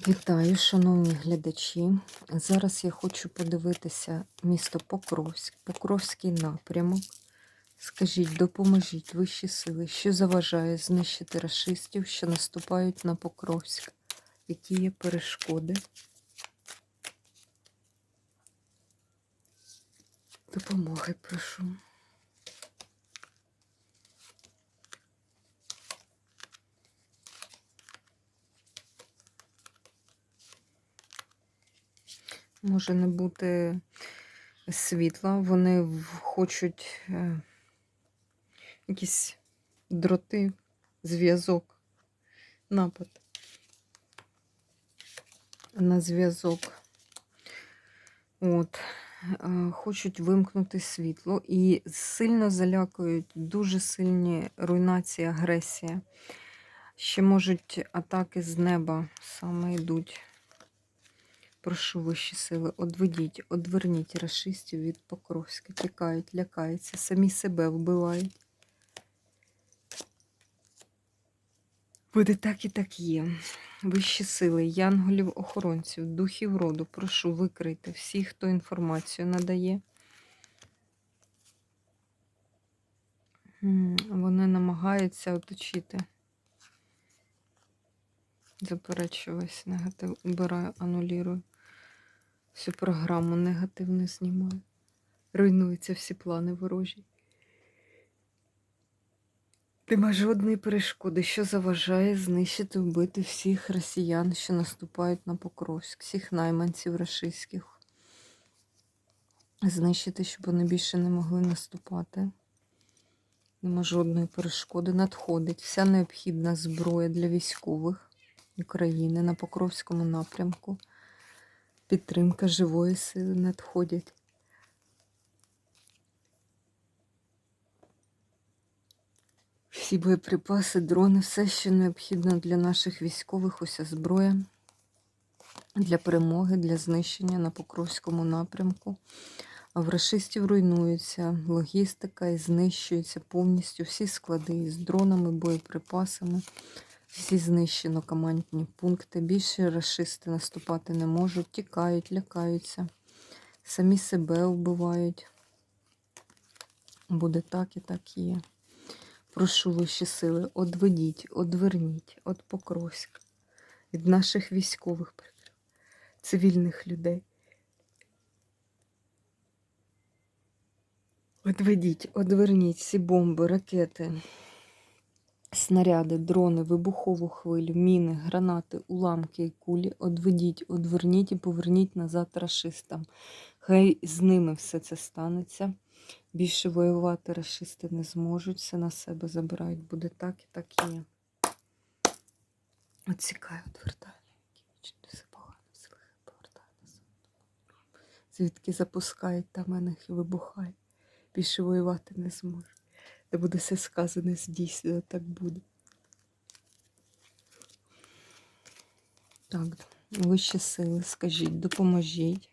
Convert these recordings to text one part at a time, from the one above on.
Вітаю, шановні глядачі. Зараз я хочу подивитися місто Покровськ, Покровський напрямок. Скажіть, допоможіть вищі сили, що заважає знищити рашистів, що наступають на Покровськ? Які є перешкоди? Допомоги прошу. Може не бути світла. Вони хочуть е, якісь дроти, зв'язок, напад на зв'язок. От. Е, Хочуть вимкнути світло і сильно залякують дуже сильні руйнації, агресія. Ще можуть атаки з неба саме йдуть. Прошу вищі сили, одведіть, одверніть рашистів від Покровська. Тікають, лякаються, самі себе вбивають. Буде так і так є. Вищі сили, янголів, охоронців, духів роду, прошу викрийте всіх, хто інформацію надає. Вони намагаються оточити. Заперечую весь негатив. Убираю, анулірую. Всю програму негативно знімаю. Руйнуються всі плани ворожі. Нема жодної перешкоди, що заважає знищити, вбити всіх росіян, що наступають на Покровськ, всіх найманців рашистських. Знищити, щоб вони більше не могли наступати. Нема жодної перешкоди. Надходить вся необхідна зброя для військових України на Покровському напрямку. Підтримка живої сили надходять. Всі боєприпаси, дрони, все, що необхідно для наших військових, уся зброя для перемоги, для знищення на Покровському напрямку. А в рашистів руйнується логістика і знищується повністю всі склади із дронами, боєприпасами. Всі знищено командні пункти. Більше рашисти наступати не можуть, тікають, лякаються, самі себе вбивають. Буде так і так є. Прошу вищі сили, одведіть, одверніть от Покровська від наших військових цивільних людей. Одведіть, одверніть всі бомби, ракети, снаряди, дрони, вибухову хвилю, міни, гранати, уламки і кулі. Одведіть, одверніть і поверніть назад рашистам. Хай з ними все це станеться. Більше воювати рашисти не зможуть, все на себе забирають. Буде так і так і є. Оцікаю, відвертаю. Звідки запускають, там на них і вибухає. Більше воювати не зможуть. Де буде все сказане, здійснено, так буде. Так, вищі сили, скажіть, допоможіть.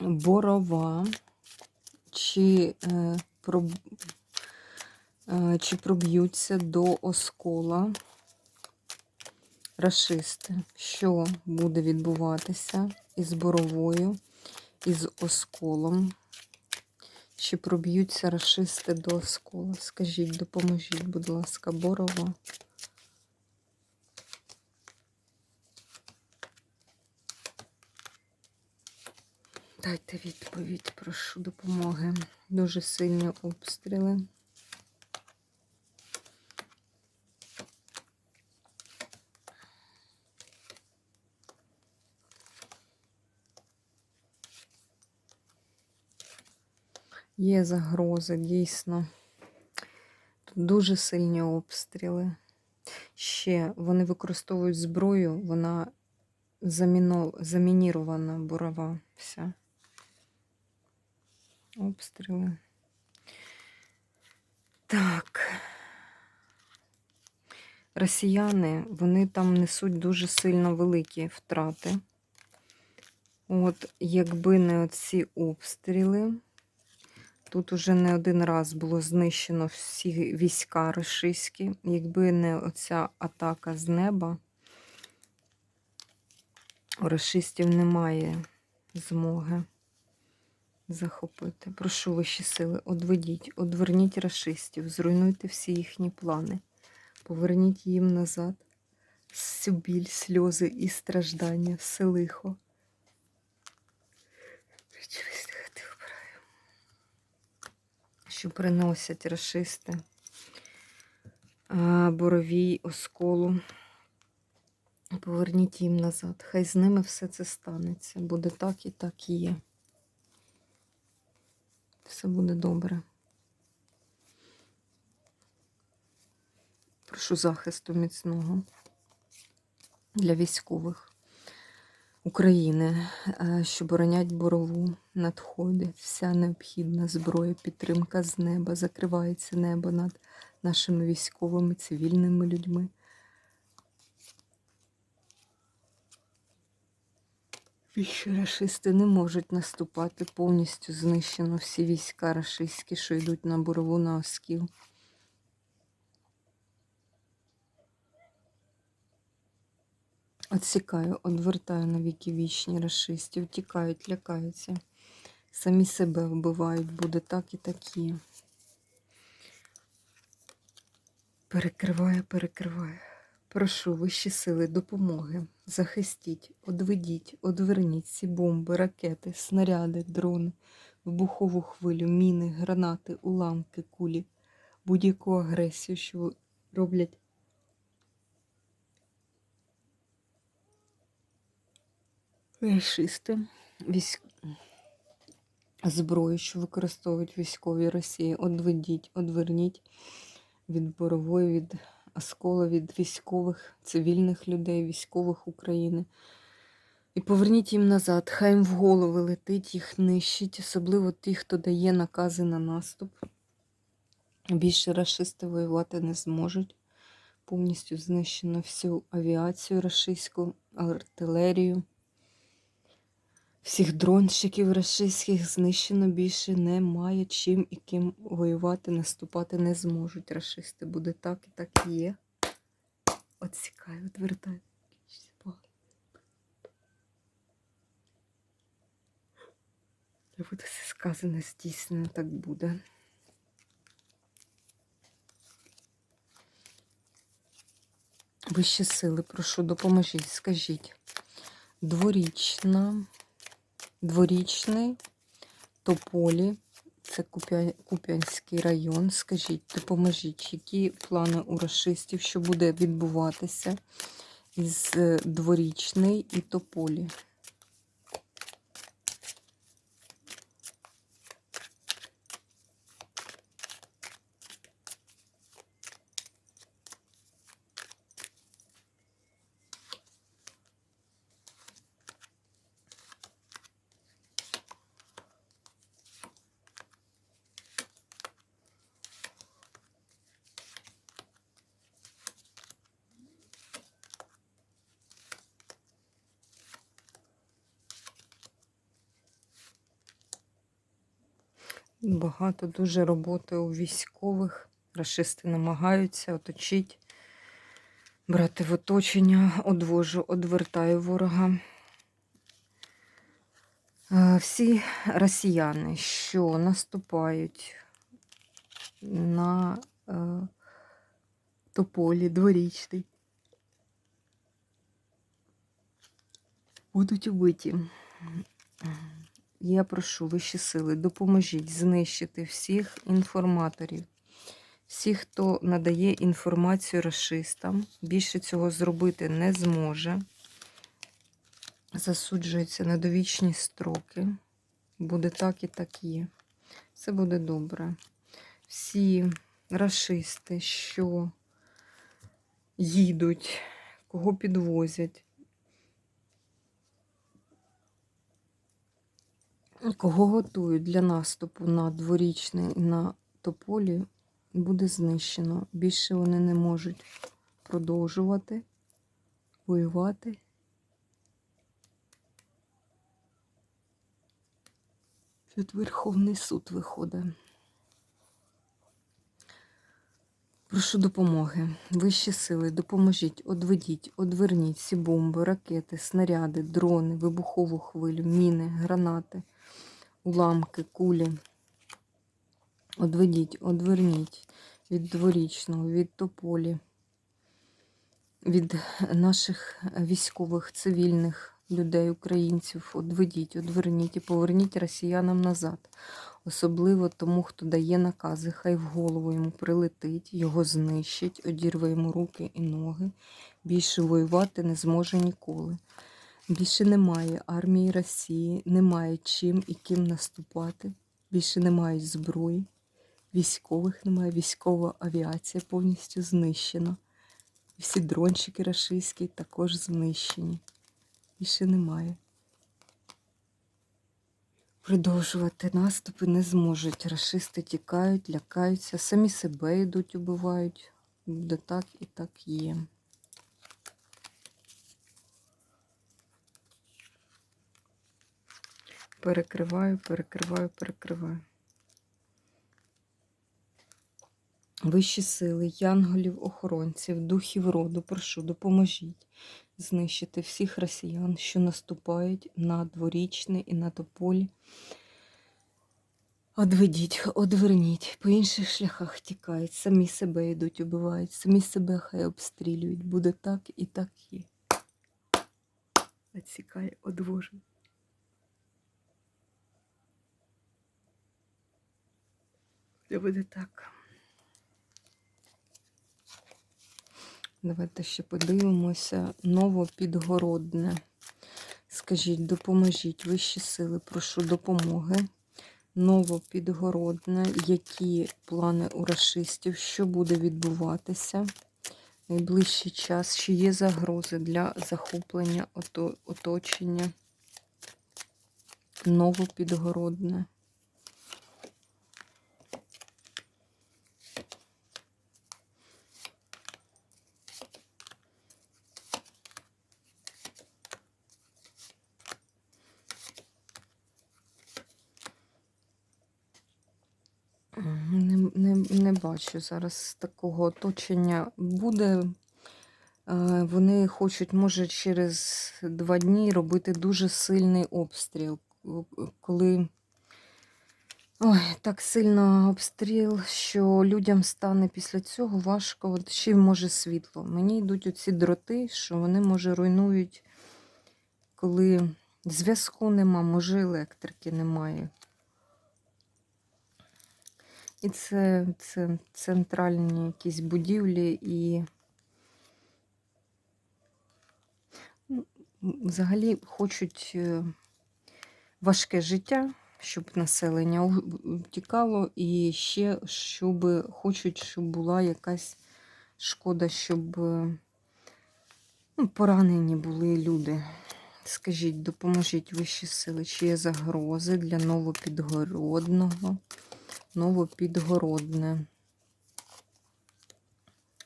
Борова. Чи, е, проб... е, чи проб'ються до оскола рашисти? Що буде відбуватися із боровою, із осколом? Чи проб'ються рашисти до оскола? Скажіть, допоможіть, будь ласка, борова. Дайте відповідь, прошу допомоги. Дуже сильні обстріли. Є загрози, дійсно. Тут дуже сильні обстріли. Ще вони використовують зброю, вона заміно... замінірована бурова вся. Обстріли. Так. Росіяни, вони там несуть дуже сильно великі втрати. От, якби не оці обстріли, тут уже не один раз було знищено всі війська російські, якби не оця атака з неба, У расистів немає змоги захопити. Прошу вищі сили, одведіть, одверніть расистів, зруйнуйте всі їхні плани, поверніть їм назад всю біль, сльози і страждання, все лихо. Що приносять расисти, боровій, осколу. Поверніть їм назад. Хай з ними все це станеться. Буде так і так і є. Все буде добре. Прошу захисту міцного для військових України, е, що боронять борову, надходить вся необхідна зброя, підтримка з неба, закривається небо над нашими військовими, цивільними людьми. Рашисти не можуть наступати, повністю знищено всі війська рашистські, що йдуть на борову на оскіл. Отсікаю, одвертаю на віки вічні рашистів, тікають, лякаються. Самі себе вбивають, буде так і так є. Перекриває, перекриває. Прошу вищі сили допомоги. Захистіть, одведіть, одверніть ці бомби, ракети, снаряди, дрони, вибухову хвилю, міни, гранати, уламки, кулі, будь-яку агресію, що роблять Рашисти, військ... зброю, що використовують військові Росії, одведіть, одверніть від борової, від оскола, від військових, цивільних людей, військових України. І поверніть їм назад, хай їм в голови летить, їх нищить, особливо ті, хто дає накази на наступ. Більше рашисти воювати не зможуть. Повністю знищено всю авіацію рашистську, артилерію. Всіх дронщиків рашистських знищено більше немає чим і ким воювати, наступати не зможуть. Рашисти буде так і так і є. Отсікаю, відвертаю. Та буде все сказане, здійснено, так буде. Вищі сили, прошу, допоможіть, скажіть. Дворічна дворічний тополі, це Куп'янський район. Скажіть, допоможіть, які плани у расистів, що буде відбуватися із е, дворічний і тополі? Багато дуже роботи у військових. Рашисти намагаються оточити, брати в оточення, одвожу, одвертаю ворога. Е, Всі росіяни, що наступають на е, тополі дворічний, будуть убиті. Я прошу вищі сили, допоможіть знищити всіх інформаторів, всіх, хто надає інформацію расистам. Більше цього зробити не зможе. Засуджується на довічні строки. Буде так і так є. Все буде добре. Всі расисти, що їдуть, кого підвозять. Кого готують для наступу на дворічний і на тополі, буде знищено. Більше вони не можуть продовжувати воювати. Тут Верховний суд виходить. Прошу допомоги. Вищі сили, допоможіть, одведіть, одверніть всі бомби, ракети, снаряди, дрони, вибухову хвилю, міни, гранати, уламки, кулі. Одведіть, одверніть від дворічного, від тополі, від наших військових, цивільних людей, українців. Одведіть, одверніть і поверніть росіянам назад. Особливо тому, хто дає накази, хай в голову йому прилетить, його знищить, одірве йому руки і ноги. Більше воювати не зможе ніколи. Більше немає армії Росії, немає чим і ким наступати. Більше немає зброї, військових немає, військова авіація повністю знищена. Всі дрончики рашистські також знищені. Більше немає. Продовжувати наступи не зможуть. Рашисти тікають, лякаються, самі себе йдуть, убивають. Буде так і так є. Перекриваю, перекриваю, перекриваю. Вищі сили, янголів, охоронців, духів роду, прошу, допоможіть знищити всіх росіян, що наступають на дворічне і на тополі. Одведіть, одверніть, по інших шляхах тікають, самі себе йдуть, убивають, самі себе хай обстрілюють. Буде так і так є. Відсікає, одвожу. Це буде так. Давайте ще подивимося. Новопідгородне. Скажіть, допоможіть вищі сили, прошу допомоги. Новопідгородне, які плани у расистів, що буде відбуватися найближчий час, чи є загрози для захоплення оточення. Новопідгородне. Не, не, бачу зараз такого оточення. Буде. е, Вони хочуть, може, через два дні робити дуже сильний обстріл. Коли ой, так сильно обстріл, що людям стане після цього важко. От ще може світло. Мені йдуть оці дроти, що вони, може, руйнують, коли зв'язку нема, може, електрики немає. І це, це центральні якісь будівлі і взагалі хочуть е, важке життя, щоб населення у- тікало, і ще щоб хочуть, щоб була якась шкода, щоб е, ну, поранені були люди. Скажіть, допоможіть вищі сили, чи є загрози для новопідгородного? Новопідгородне.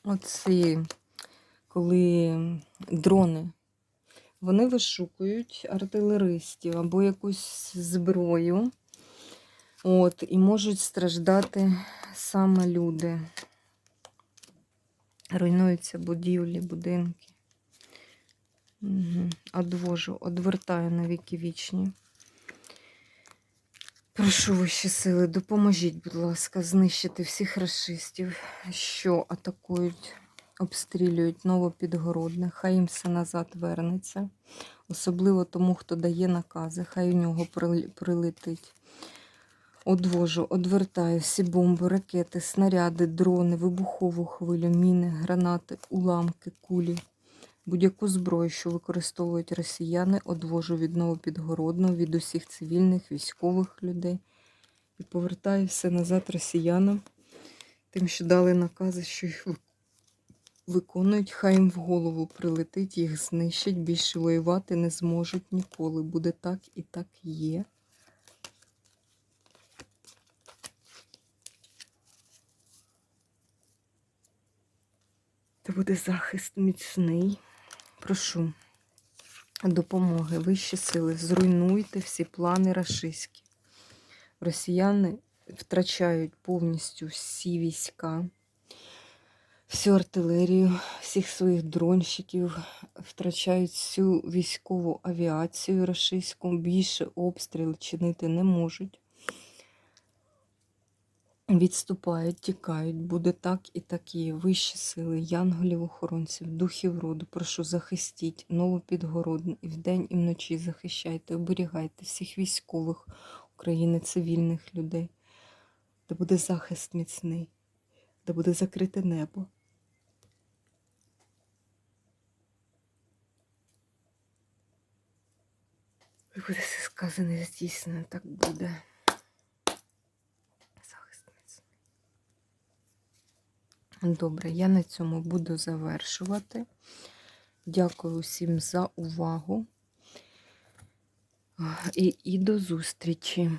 Оці, коли дрони, вони вишукують артилеристів або якусь зброю. От, і можуть страждати саме люди. Руйнуються будівлі, будинки. Угу. Одвожу, одвертаю на віки вічні. Прошу вищі сили, допоможіть, будь ласка, знищити всіх расистів, що атакують, обстрілюють новопідгородне. Хай їм все назад вернеться. Особливо тому, хто дає накази, хай у нього прилетить. Одвожу, одвертаю всі бомби, ракети, снаряди, дрони, вибухову хвилю, міни, гранати, уламки, кулі. Будь-яку зброю, що використовують росіяни, одвожу від новопідгородного, від усіх цивільних, військових людей. І повертаю все назад росіянам, тим, що дали накази, що їх виконують, хай їм в голову прилетить, їх знищать, більше воювати не зможуть ніколи. Буде так і так є. Це буде захист міцний. Прошу допомоги, вищі сили, зруйнуйте всі плани рашистські. Росіяни втрачають повністю всі війська. всю артилерію, всіх своїх дронщиків, втрачають всю військову авіацію рашистську, більше обстріл чинити не можуть. Відступають, тікають, буде так і так є. Вищі сили, янголів, охоронців, духів роду. Прошу захистіть Новопідгородне і вдень, і вночі захищайте, оберігайте всіх військових України, цивільних людей. Де буде захист міцний, де буде закрите небо. Буде все сказане, здійснено, так буде. Захист міцний. Добре, я на цьому буду завершувати. Дякую усім за увагу. І, і до зустрічі.